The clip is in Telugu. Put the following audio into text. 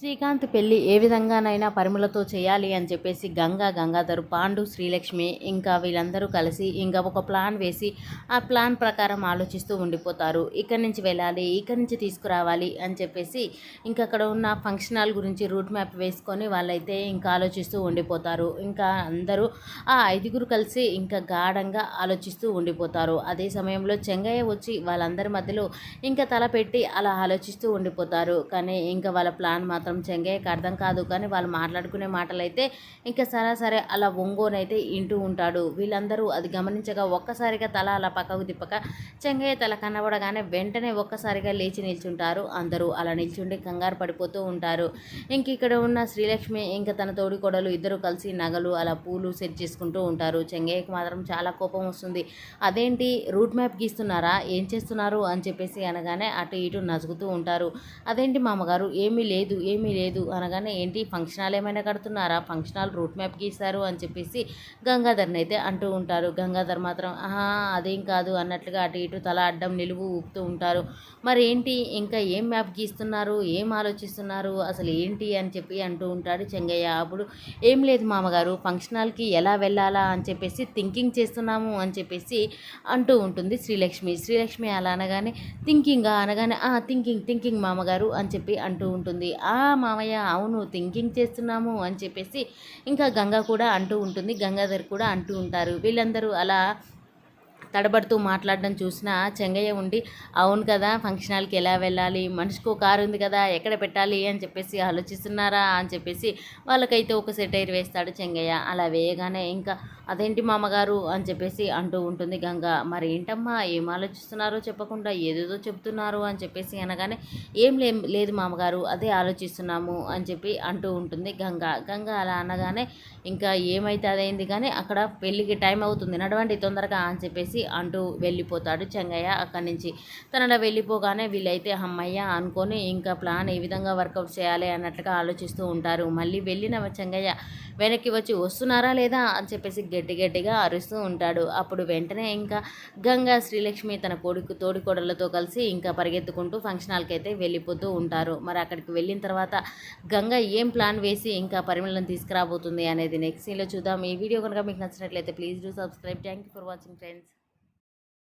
శ్రీకాంత్ పెళ్ళి ఏ విధంగానైనా పరిమళతో చేయాలి అని చెప్పేసి గంగా గంగాధర్ పాండు శ్రీలక్ష్మి ఇంకా వీళ్ళందరూ కలిసి ఇంకా ఒక ప్లాన్ వేసి ఆ ప్లాన్ ప్రకారం ఆలోచిస్తూ ఉండిపోతారు. ఇక్కడి నుంచి వెళ్ళాలి ఇక్కడి నుంచి తీసుకురావాలి అని చెప్పేసి ఇంకా అక్కడ ఉన్న ఫంక్షన్ హాల్ గురించి రూట్ మ్యాప్ వేసుకొని వాళ్ళైతే ఇంకా ఆలోచిస్తూ ఉండిపోతారు. ఇంకా అందరూ ఆ ఐదుగురు కలిసి ఇంకా గాఢంగా ఆలోచిస్తూ ఉండిపోతారు. అదే సమయంలో చెంగయ్య వచ్చి వాళ్ళందరి మధ్యలో ఇంకా తల పెట్టి అలా ఆలోచిస్తూ ఉండిపోతారు. కానీ ఇంకా వాళ్ళ ప్లాన్ మాత్రం మాత్రం చెంగయ్యకి అర్థం కాదు కానీ వాళ్ళు మాట్లాడుకునే మాటలు అయితే ఇంకా సరాసరి అలా ఒంగోనైతే ఇంటూ ఉంటాడు. వీళ్ళందరూ అది గమనించగా ఒక్కసారిగా తల అలా పక్కకు తిప్పక చెంగయ్య తల కనబడగానే వెంటనే ఒక్కసారిగా లేచి నిల్చుంటారు. అందరూ అలా నిల్చుండి కంగారు పడిపోతూ ఉంటారు. ఇంక ఇక్కడ ఉన్న శ్రీలక్ష్మి ఇంకా తన తోడి కొడలు ఇద్దరు కలిసి నగలు అలా పూలు సెట్ చేసుకుంటూ ఉంటారు. చెంగయ్యకి మాత్రం చాలా కోపం వస్తుంది. అదేంటి రూట్ మ్యాప్ గీస్తున్నారా? ఏం చేస్తున్నారు? అని చెప్పేసి అనగానే అటు ఇటు నసుగుతూ ఉంటారు. అదేంటి మామగారు? ఏమీ లేదు ఏమీ ఏమీ లేదు అనగానే ఏంటి ఫంక్షన్ హాల్ ఏమైనా కడుతున్నారా? ఫంక్షన్ హాల్ రూట్ మ్యాప్ గీస్తారు అని చెప్పేసి గంగాధర్ని అయితే అంటూ ఉంటారు. గంగాధర్ మాత్రం ఆహా అదేం కాదు అన్నట్లుగా అటు ఇటు తల అడ్డం నిలువు ఊపుతూ ఉంటారు. మరి ఏంటి ఇంకా ఏం మ్యాప్ గీస్తున్నారు? ఏం ఆలోచిస్తున్నారు? అసలు ఏంటి? అని చెప్పి అంటూ ఉంటాడు చెంగయ్య. అప్పుడు ఏం లేదు మామగారు ఫంక్షన్ హాల్కి ఎలా వెళ్ళాలా? అని చెప్పేసి థింకింగ్ చేస్తున్నాము అని చెప్పేసి అంటూ ఉంటుంది శ్రీలక్ష్మి. శ్రీలక్ష్మి అలా అనగానే థింకింగ్? అనగానే ఆ థింకింగ్ థింకింగ్ మామగారు అని చెప్పి అంటూ ఉంటుంది. ఆ మామయ్య అవును థింకింగ్ చేస్తున్నాము అని చెప్పేసి ఇంకా గంగ కూడా అంటూ ఉంటుంది. గంగాధర్ కూడా అంటూ ఉంటారు. వీళ్ళందరూ అలా తడబడుతూ మాట్లాడడం చూసినా చెంగయ్య ఉండి అవును కదా ఫంక్షన్ హాల్కి ఎలా వెళ్ళాలి? మనిషికి కారు ఉంది కదా ఎక్కడ పెట్టాలి? అని చెప్పేసి ఆలోచిస్తున్నారా అని చెప్పేసి వాళ్ళకైతే ఒక సెటైర్ వేస్తాడు చెంగయ్య. అలా వేయగానే ఇంకా అదేంటి మామగారు? అని చెప్పేసి అంటూ ఉంటుంది గంగ. మరి ఏంటమ్మా ఏం ఆలోచిస్తున్నారో చెప్పకుండా ఏదేదో చెప్తున్నారు? అని చెప్పేసి అనగానే ఏం లే లేదు మామగారు అదే ఆలోచిస్తున్నాము అని చెప్పి అంటూ ఉంటుంది గంగ. గంగ అలా అనగానే ఇంకా ఏమైతే అదైంది కానీ అక్కడ పెళ్ళికి టైం అవుతుంది నడవండి తొందరగా అని చెప్పేసి అంటూ వెళ్ళిపోతాడు చెంగయ్య అక్కడి నుంచి. తనలా వెళ్ళిపోగానే వీళ్ళైతే అమ్మయ్య అనుకొని ఇంకా ప్లాన్ ఏ విధంగా వర్కౌట్ చేయాలి అన్నట్లుగా ఆలోచిస్తూ ఉంటారు. మళ్ళీ వెళ్ళిన చెంగయ్య వెనక్కి వచ్చి వస్తున్నారా లేదా అని చెప్పేసి గట్టి గట్టిగా అరుస్తూ ఉంటాడు. అప్పుడు వెంటనే ఇంకా గంగా శ్రీలక్ష్మి తన కొడుకు తోడికోడలతో కలిసి ఇంకా పరిగెత్తుకుంటూ ఫంక్షన్ హాల్కి అయితే వెళ్ళిపోతూ ఉంటారు. మరి అక్కడికి వెళ్ళిన తర్వాత గంగ ఏం ప్లాన్ వేసి ఇంకా పరిమళం తీసుకురాబోతుంది అనేది నెక్స్ట్ సీన్లో చూద్దాం. ఈ వీడియో కనుక మీకు నచ్చినట్లయితే please do subscribe. Thank you for watching friends.